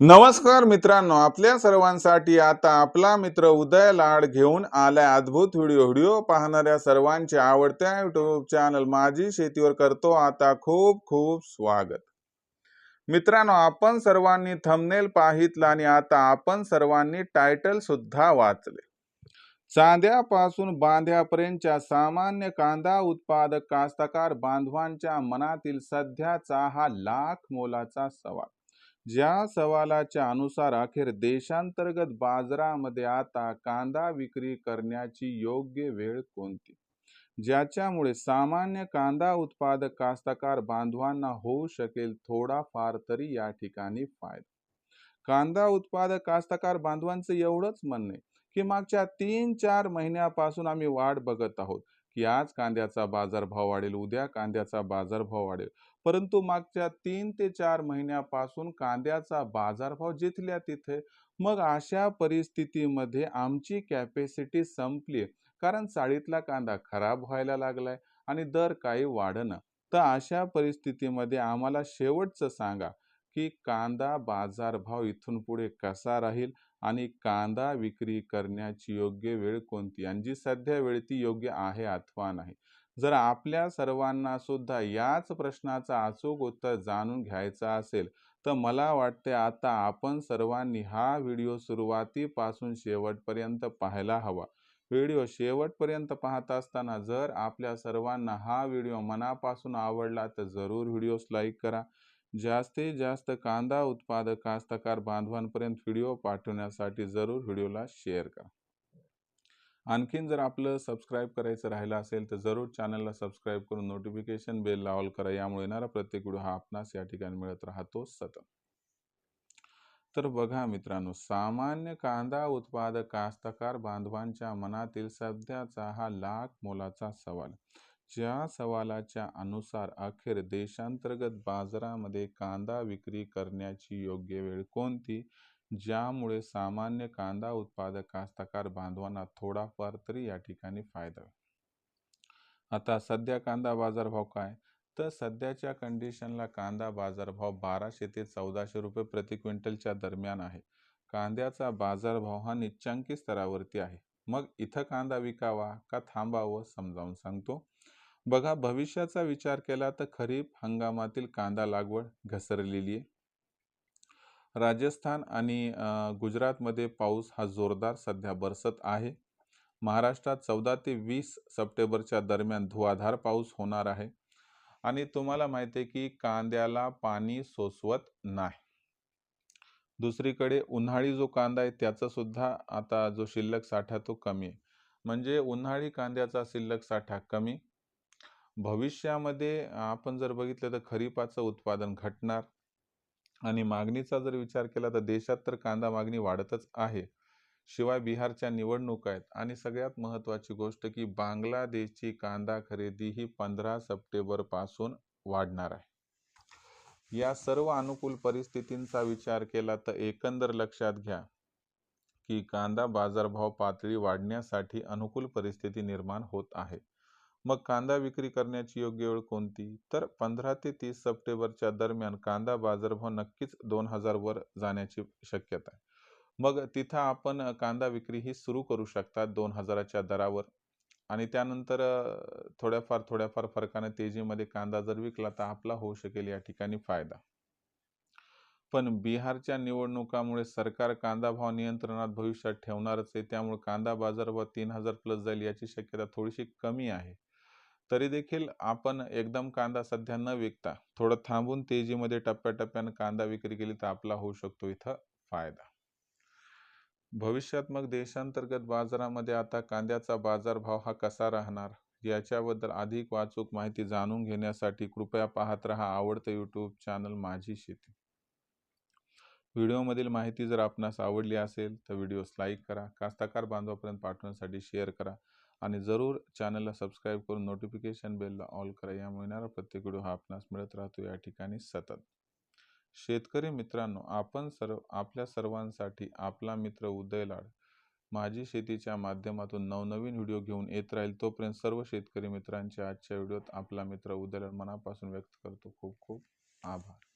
नमस्कार मित्रांनो आपल्या सर्वांसाठी आता आपला मित्र उदय लाड घेऊन आलाय अद्भुत व्हिडिओ. व्हिडिओ पाहणाऱ्या सर्वांचे आवडत्या युट्यूब चॅनल माझी शेतीवर करतो आता खूप खूप स्वागत. मित्रांनो आपण सर्वांनी थंबनेल पाहितला आणि आता आपण सर्वांनी टायटल सुद्धा वाचले. चांद्यापासून बांध्यापर्यंतच्या सामान्य कांदा उत्पादक कास्तकार बांधवांच्या मनातील सध्याचा हा लाख मोलाचा सवाल. ज्या सवालाच्या अनुसार अखेर देशांतर्गत बाजारामध्ये आता कांदा विक्री करण्याची योग्य वेळ कोणती? ज्याच्यामुळे सामान्य कांदा उत्पादक कास्तकार बांधवांना होऊ शकेल थोडाफार तरी या ठिकाणी फायदा. कांदा उत्पादक कास्तकार बांधवांचं एवढंच म्हणणं आहे की मागच्या तीन चार महिन्यापासून आम्ही वाट बघत आहोत की आज कांद्याचा बाजारभाव वाढेल उद्या कांद्याचा बाजारभाव वाढेल. परंतु मागच्या तीन ते चार महिन्यापासून कांद्याचा बाजारभाव जिथल्या तिथे. मग अशा परिस्थितीमध्ये आमची कॅपॅसिटी संपली कारण चाळीतला कांदा खराब व्हायला लागलाय आणि दर काही वाढणं. तर अशा परिस्थितीमध्ये आम्हाला शेवटचं सांगा की कांदा बाजारभाव इथून पुढे कसा राहील आणि कांदा विक्री करण्याची योग्य वेळ कोणती? आणि जी सध्या वेळ ती योग्य आहे अथवा नाही. जर आपल्या सर्वांना सुद्धा याच प्रश्नाचं अचूक उत्तर जाणून घ्यायचं असेल तर मला वाटते आता आपण सर्वांनी हा व्हिडिओ सुरुवातीपासून शेवटपर्यंत पाहायला हवा. व्हिडिओ शेवटपर्यंत पाहत असताना जर आपल्या सर्वांना हा व्हिडिओ मनापासून आवडला तर जरूर व्हिडिओस लाईक करा. जास्तीत जास्त कांदा उत्पादक कास्तकार बांधवांपर्यंत व्हिडिओ पाठवण्यासाठी जरूर व्हिडिओला शेअर करा. आणखीन जर आपलं सबस्क्राईब करायचं राहिलं असेल तर जरूर चॅनलला सबस्क्राईब करून नोटिफिकेशन बेल ऑल करा. यामुळे येणारा प्रत्येक व्हिडिओ हा आपणास या ठिकाणी मिळत राहतो सतत. तर बघा मित्रांनो सामान्य कांदा उत्पादक कास्तकार बांधवांच्या मनातील सध्याचा हा लाख मोलाचा सवाल. ज्या सवालाच्या अनुसार अखेर देशांतर्गत बाजारामध्ये कांदा विक्री करण्याची योग्य वेळ कोणती? ज्यामुळे सामान्य कांदा उत्पादक कास्तकार बांधवांना थोडाफार तरी या ठिकाणी फायदा आता सध्या कांदा बाजारभाव काय? तर सध्याच्या कंडिशनला कांदा बाजारभाव बाराशे ते चौदाशे रुपये प्रति क्विंटलच्या दरम्यान आहे. कांद्याचा बाजारभाव हा निच्चांकी स्तरावरती आहे. मग इथं कांदा विकावा का थांबावं समजावून सांगतो. बघा भविष्याचा विचार केला तर खरीप हंगामातील कांदा लागवड घसरलेली आहे. राजस्थान आणि गुजरातमध्ये पाऊस हा जोरदार सध्या बरसत आहे. महाराष्ट्रात चौदा ते वीस सप्टेंबरच्या दरम्यान धुवाधार पाऊस होणार आहे. आणि तुम्हाला माहिती आहे की कांद्याला पाणी सोसवत नाही. दुसरीकडे उन्हाळी जो कांदा आहे त्याचा सुद्धा आता जो शिल्लक साठा तो कमी आहे. म्हणजे उन्हाळी कांद्याचा शिल्लक साठा कमी. भविष्यामध्ये आपण जर बघितलं तर खरीपाचं उत्पादन घटणार. आणि मागणीचा जर विचार केला तर देशात तर कांदा मागणी वाढतच आहे. शिवाय बिहारच्या निवडणुका आहेत आणि सगळ्यात महत्त्वाची गोष्ट की बांगलादेशची कांदा खरेदी ही पंधरा सप्टेंबरपासून वाढणार आहे. या सर्व अनुकूल परिस्थितींचा विचार केला तर एकंदर लक्षात घ्या की कांदा बाजारभाव पातळी वाढण्यासाठी अनुकूल परिस्थिती निर्माण होत आहे. मग कांदा विक्री करण्याची योग्य वेळ कोणती? तर पंधरा ते तीस सप्टेंबरच्या दरम्यान कांदा बाजारभाव नक्कीच दोन हजार वर जाण्याची शक्यता आहे. मग तिथं आपण कांदा विक्री ही सुरू करू शकतात दोन हजाराच्या दरावर. आणि त्यानंतर थोड्याफार थोड्याफार फरकाने तेजीमध्ये कांदा जर विकला तर आपला होऊ शकेल या ठिकाणी फायदा. पण बिहारच्या निवडणुकामुळे सरकार कांदा भाव नियंत्रणात भविष्यात ठेवणारच आहे. त्यामुळे कांदा बाजारभाव तीन हजार प्लस जाईल याची शक्यता थोडीशी कमी आहे. तरी देखील आपण एकदम कांदा सध्या न विकता थोडं थांबून तेजीमध्ये टप्प्याटप्प्यानं कांदा विक्री केली तर आपला होऊ शकतो इथं फायदा. भविष्यात मग देशांतर्गत बाजारामध्ये आता कांद्याचा बाजारभाव हा कसा राहणार याच्याबद्दल अधिक वाचूक माहिती जाणून घेण्यासाठी कृपया पाहत रहा आवडतं यूट्यूब चॅनल माझी शेती. व्हिडिओमधील माहिती जर आपणास आवडली असेल तर व्हिडिओस लाईक करा कास्तकार बांधवापर्यंत पाठवण्यासाठी शेअर करा. आणि जरूर चॅनलला सबस्क्राईब करून नोटिफिकेशन बेलला ऑल करा. यामुळे येणारा प्रत्येक व्हिडिओ हा आपणास मिळत राहतो. या ठिकाणी सतत. शेतकरी मित्रांनो आपण सर्व आपल्या सर्वांसाठी आपला मित्र उदय लाड माझी शेतीच्या माध्यमातून नवनवीन व्हिडिओ घेऊन येत राहील. तोपर्यंत सर्व शेतकरी मित्रांच्या आजच्या व्हिडिओत आपला मित्र उदय लाड मनापासून व्यक्त करतो. खूप खूप आभार.